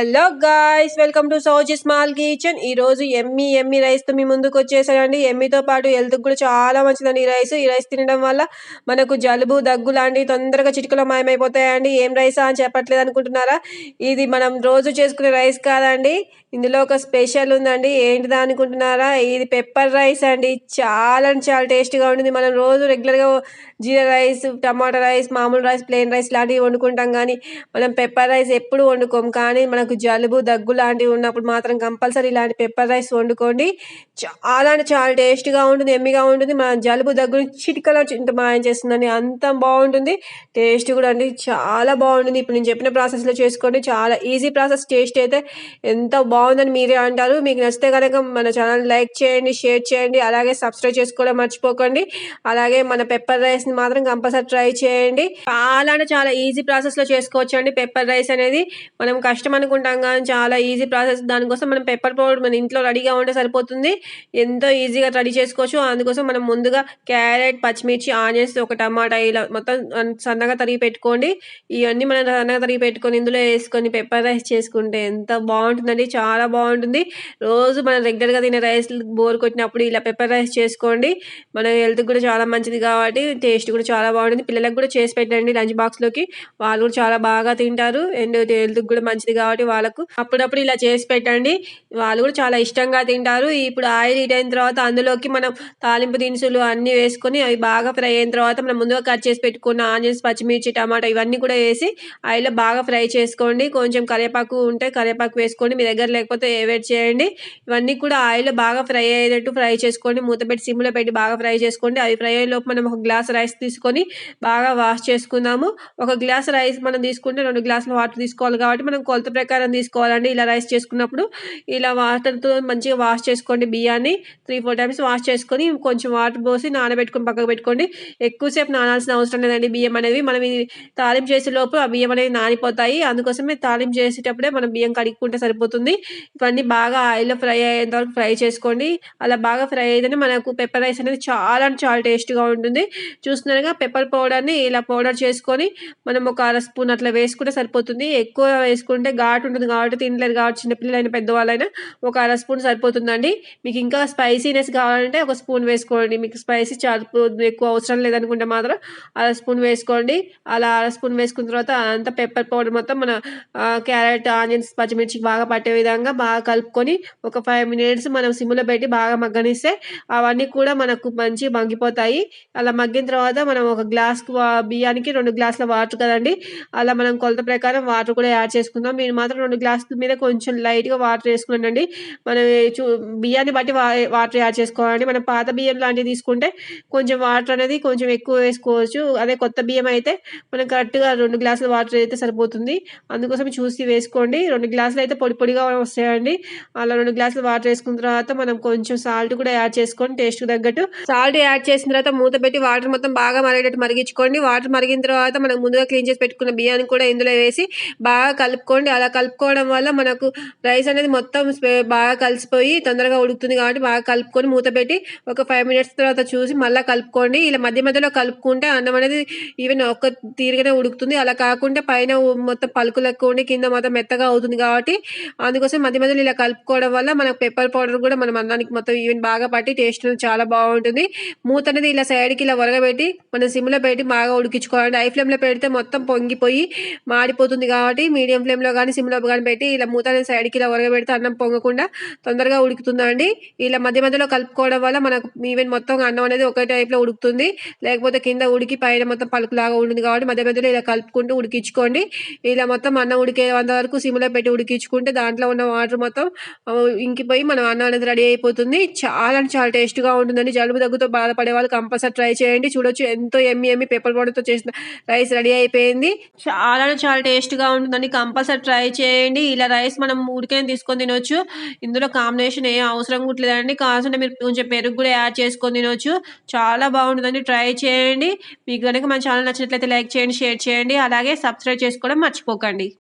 Hello guys welcome to Sowji small kitchen ఈ రోజు ఎమ్మి ఎమ్మి రైస్తో మీ ముందుకు వచ్చేసానండి. ఎమ్మితో పాటు హెల్త్ కూడా చాలా మంచిదండి ఈ రైస్ ఈ రైస్ తినడం వల్ల మనకు జలుబు దగ్గు లాంటివి తొందరగా చిటికలో మాయమైపోతాయండి. ఏం రైసా అని చెప్పట్లేదు అనుకుంటున్నారా? ఇది మనం రోజు చేసుకునే రైస్ కాదండి. ఇందులో ఒక స్పెషల్ ఉందండి. ఏంటిదా అనుకుంటున్నారా? ఇది పెప్పర్ రైస్ అండి. చాలా అంటే చాలా టేస్ట్గా ఉంటుంది. మనం రోజు రెగ్యులర్గా జీరా రైస్ టమాటా రైస్ మామూలు రైస్ ప్లెయిన్ రైస్ లాంటివి వండుకుంటాం కానీ మనం పెప్పర్ రైస్ ఎప్పుడు వండుకోం కానీ మనకు జలుబు దగ్గు లాంటివి ఉన్నప్పుడు మాత్రం కంపల్సరీ ఇలాంటి పెప్పర్ రైస్ వండుకోండి. చాలా అంటే చాలా టేస్ట్గా ఉంటుంది ఎమ్మిగా ఉంటుంది. మన జలుబు దగ్గు చిటికలో చింత మాయం చేస్తుందండి అంత బాగుంటుంది. టేస్ట్ కూడా అండి చాలా బాగుంటుంది. ఇప్పుడు నేను చెప్పిన ప్రాసెస్లో చేసుకోండి. చాలా ఈజీ ప్రాసెస్ టేస్ట్ అయితే ఎంత బాగుందని మీరే అంటారు. మీకు నచ్చితే కనుక మన ఛానల్ లైక్ చేయండి షేర్ చేయండి. అలాగే సబ్స్క్రైబ్ చేసుకోవడం మర్చిపోకండి. అలాగే మన పెప్పర్ రైస్ని మాత్రం కంపల్సరీ ట్రై చేయండి. చాలా అంటే చాలా ఈజీ ప్రాసెస్లో చేసుకోవచ్చు అండి పెప్పర్ రైస్ అనేది మనం కష్టం అనుకుంటే కానీ చాలా ఈజీ ప్రాసెస్ దానికోసం మనం పెప్పర్ పౌడర్ మన ఇంట్లో రెడీగా ఉంటే సరిపోతుంది. ఎంతో ఈజీగా రెడీ చేసుకోవచ్చు. అందుకోసం మనం ముందుగా క్యారెట్ పచ్చిమిర్చి ఆనియన్స్ ఒక టమాటా ఇలా మొత్తం సన్నగా తరిగి పెట్టుకోండి. ఇవన్నీ మనం సన్నగా తరిగి పెట్టుకొని ఇందులో వేసుకొని పెప్పర్ రైస్ చేసుకుంటే ఎంత బాగుంటుందండి. చాలా బాగుంటుంది. రోజు మనం రెగ్యులర్గా తినే రైస్ బోర్ కొట్టినప్పుడు ఇలా పెప్పర్ రైస్ చేసుకోండి. మన హెల్త్ కూడా చాలా మంచిది కాబట్టి టేస్ట్ కూడా చాలా బాగుంటుంది. పిల్లలకు కూడా చేసి పెట్టండి లంచ్ బాక్స్లోకి. వాళ్ళు కూడా చాలా బాగా తింటారు. అండ్ హెల్త్కి కూడా మంచిది కాబట్టి వాళ్ళకు అప్పుడప్పుడు ఇలా చేసి పెట్టండి. వాళ్ళు కూడా చాలా ఇష్టంగా తింటారు. ఇప్పుడు ఆయిల్ హీట్ అయిన తర్వాత అందులోకి మనం తాలింపు దినుసులు అన్నీ వేసుకొని అవి బాగా ఫ్రై అయిన తర్వాత మనం ముందుగా కట్ చేసి పెట్టుకున్న ఆనియన్స్ పచ్చిమిర్చి టమాటా ఇవన్నీ కూడా వేసి ఆయిల్లో బాగా ఫ్రై చేసుకోండి. కొంచెం కరివేపాకు ఉంటే కరివేపాకు వేసుకోండి. మీ దగ్గర లేకపోతే ఏవేట్ చేయండి. ఇవన్నీ కూడా ఆయిల్లో బాగా ఫ్రై అయ్యేటట్టు ఫ్రై చేసుకోండి. మూత పెట్టి సిమ్లో పెట్టి బాగా ఫ్రై చేసుకోండి. అవి ఫ్రై అయ్యేలోపు మనం ఒక గ్లాస్ రైస్ తీసుకొని బాగా వాష్ చేసుకుందాము. ఒక గ్లాస్ రైస్ మనం తీసుకుంటే రెండు గ్లాసులు వాటర్ తీసుకోవాలి కాబట్టి మనం కొలత ప్రకారం తీసుకోవాలండి. ఇలా రైస్ చేసుకున్నప్పుడు ఇలా వాటర్తో మంచిగా వాష్ చేసుకోండి. బియ్యాన్ని త్రీ ఫోర్ టైమ్స్ వాష్ చేసుకొని కొంచెం వాటర్ పోసి నానబెట్టుకొని పక్కకు పెట్టుకోండి. ఎక్కువసేపు నానాల్సిన అవసరం లేదండి బియ్యం అనేవి మనం ఇది తాలింపు చేసే లోపు ఆ బియ్యం అనేది నానిపోతాయి. అందుకోసమే తాలింపు చేసేటప్పుడే మనం బియ్యం కడుక్కుంటే సరిపోతుంది. ఇవన్నీ బాగా ఆయిల్లో ఫ్రై అయ్యేంత వరకు ఫ్రై చేసుకోండి. అలా బాగా ఫ్రై అయితేనే మనకు పెప్పర్ రైస్ అనేది చాలా అంటే చాలా టేస్ట్గా ఉంటుంది. చూస్తున్నారుగా పెప్పర్ పౌడర్ని ఇలా పౌడర్ చేసుకొని మనం ఒక అర స్పూన్ అట్లా వేసుకుంటే సరిపోతుంది. ఎక్కువ వేసుకుంటే ఘాట్ ఉంటుంది కాబట్టి తినలేదు కాబట్టి చిన్నపిల్లలైనా పెద్దవాళ్ళైనా ఒక అర స్పూన్ సరిపోతుందండి. మీకు ఇంకా స్పైసీనెస్ కావాలంటే ఒక స్పూన్ వేసుకోండి. మీకు స్పైసీ చాలా ఎక్కువ అవసరం లేదనుకుంటే మాత్రం అర స్పూన్ వేసుకోండి. అలా అర స్పూన్ వేసుకున్న తర్వాత అదంతా పెప్పర్ పౌడర్ మొత్తం మన క్యారెట్ ఆనియన్స్ పచ్చిమిర్చి బాగా పట్టే విధంగా బాగా కలుపుకొని ఒక ఫైవ్ మినిట్స్ మనం సిమ్లో పెట్టి బాగా మగ్గనిస్తే అవన్నీ కూడా మనకు మంచి మగ్గిపోతాయి అలా మగ్గిన తర్వాత మనం ఒక గ్లాస్ బియ్యానికి రెండు గ్లాసుల వాటర్ కదండి. అలా మనం కొలత ప్రకారం వాటర్ కూడా యాడ్ చేసుకుందాం. మీరు మాత్రం రెండు గ్లాసుల మీద కొంచెం లైట్గా వాటర్ వేసుకున్నాండి మనం చూ బియ్యాన్ని బట్టి వాటర్ యాడ్ చేసుకోవాలండి. మనం పాత బియ్యం లాంటివి తీసుకుంటే కొంచెం వాటర్ అనేది కొంచెం ఎక్కువ వేసుకోవచ్చు. అదే కొత్త బియ్యం అయితే మనం కరెక్ట్గా రెండు గ్లాసుల వాటర్ అయితే సరిపోతుంది. అందుకోసం చూసి వేసుకోండి. రెండు గ్లాసులు అయితే పొడి పొడిగా వస్తాయండి. అలా రెండు గ్లాసులు వాటర్ వేసుకున్న తర్వాత మనం కొంచెం సాల్ట్ కూడా యాడ్ చేసుకొని టేస్ట్ తగ్గట్టు సాల్ట్ యాడ్ చేసిన తర్వాత మూత పెట్టి వాటర్ మొత్తం బాగా మరిగేటట్టు మరిగించుకోండి. వాటర్ మరిగిన తర్వాత మనం ముందుగా క్లీన్ చేసి పెట్టుకున్న బియ్యాన్ని కూడా ఇందులో వేసి బాగా కలుపుకోండి. అలా కలుపుకోవడం వల్ల మనకు రైస్ అనేది మొత్తం బాగా కలిసిపోయి తొందరగా ఉడుకుతుంది కాబట్టి బాగా కలుపుకొని మూత పెట్టి ఒక ఫైవ్ మినిట్స్ తర్వాత చూసి మళ్ళీ కలుపుకోండి. ఇలా మధ్య మధ్యలో కలుపుకుంటే అన్నం అనేది ఈవెన్ ఒక్క తీరుగానే ఉడుకుతుంది. అలా కాకుండా పైన మొత్తం పలుకులు ఎక్కువ ఉండి కింద మొత్తం మెత్తగా అవుతుంది కాబట్టి అందుకోసం మధ్య మధ్యలో ఇలా కలుపుకోవడం వల్ల మనకు పెప్పర్ పౌడర్ కూడా మనం అన్నానికి మొత్తం ఈవెన్ బాగా పట్టి టేస్ట్ చాలా బాగుంటుంది. మూత అనేది ఇలా సైడ్కి ఇలా వరగబెట్టి మనం సిమ్లో పెట్టి బాగా ఉడికించుకోవాలి. హై ఫ్లేమ్లో పెడితే మొత్తం పొంగిపోయి మాడిపోతుంది కాబట్టి మీడియం ఫ్లేమ్లో కానీ సిమ్లో కానీ పెట్టి ఇలా మూతని సైడ్కి ఇలా ఉరగబెడితే అన్నం పొంగకుండా తొందరగా ఉడుకుతుందండి. ఇలా మధ్య మధ్యలో కలుపుకోవడం వల్ల మనకు ఈవెన్ మొత్తం అన్నం అనేది ఒకే టైప్లో ఉడుకుతుంది. లేకపోతే కింద ఉడికి పైన మొత్తం పలుకులాగా ఉంటుంది కాబట్టి మధ్య మధ్యలో ఇలా కలుపుకుంటూ ఉడికించుకోండి. ఇలా మొత్తం అన్నం ఉడికేంత వరకు సిమ్లో పెట్టి ఉడికించుకుంటే దాంట్లో ఉన్న వాటర్ మొత్తం ఇంకిపోయి మనం అన్నం అనేది రెడీ అయిపోతుంది. చాలా చాలా టేస్ట్గా ఉంటుందండి. జలుబు దగ్గుతో బాధపడే వాళ్ళు కంపల్సరీ ట్రై చేయండి. చూడొచ్చు ఎంతో ఎమ్మి ఎమ్మి పేపర్ పౌడర్తో చేసిన రైస్ రెడీ అయిపోయింది. చాలా చాలా టేస్ట్గా ఉంటుందండి. కంపల్సరీ ట్రై చేయండి. ఇలా రైస్ మనం ఉడికైనా తీసుకొని తినొచ్చు. ఇందులో కాంబినేషన్ ఏం అవసరం కుట్లేదండి కావాల్సిన మీరు కొంచెం పెరుగు కూడా యాడ్ చేసుకొని తినొచ్చు. చాలా బాగుంటుందండి. ట్రై చేయండి. మీకు కనుక మన ఛానల్ నచ్చినట్లయితే లైక్ చేయండి షేర్ చేయండి. అలాగే సబ్స్క్రైబ్ చేసుకోవడం మర్చిపోకండి.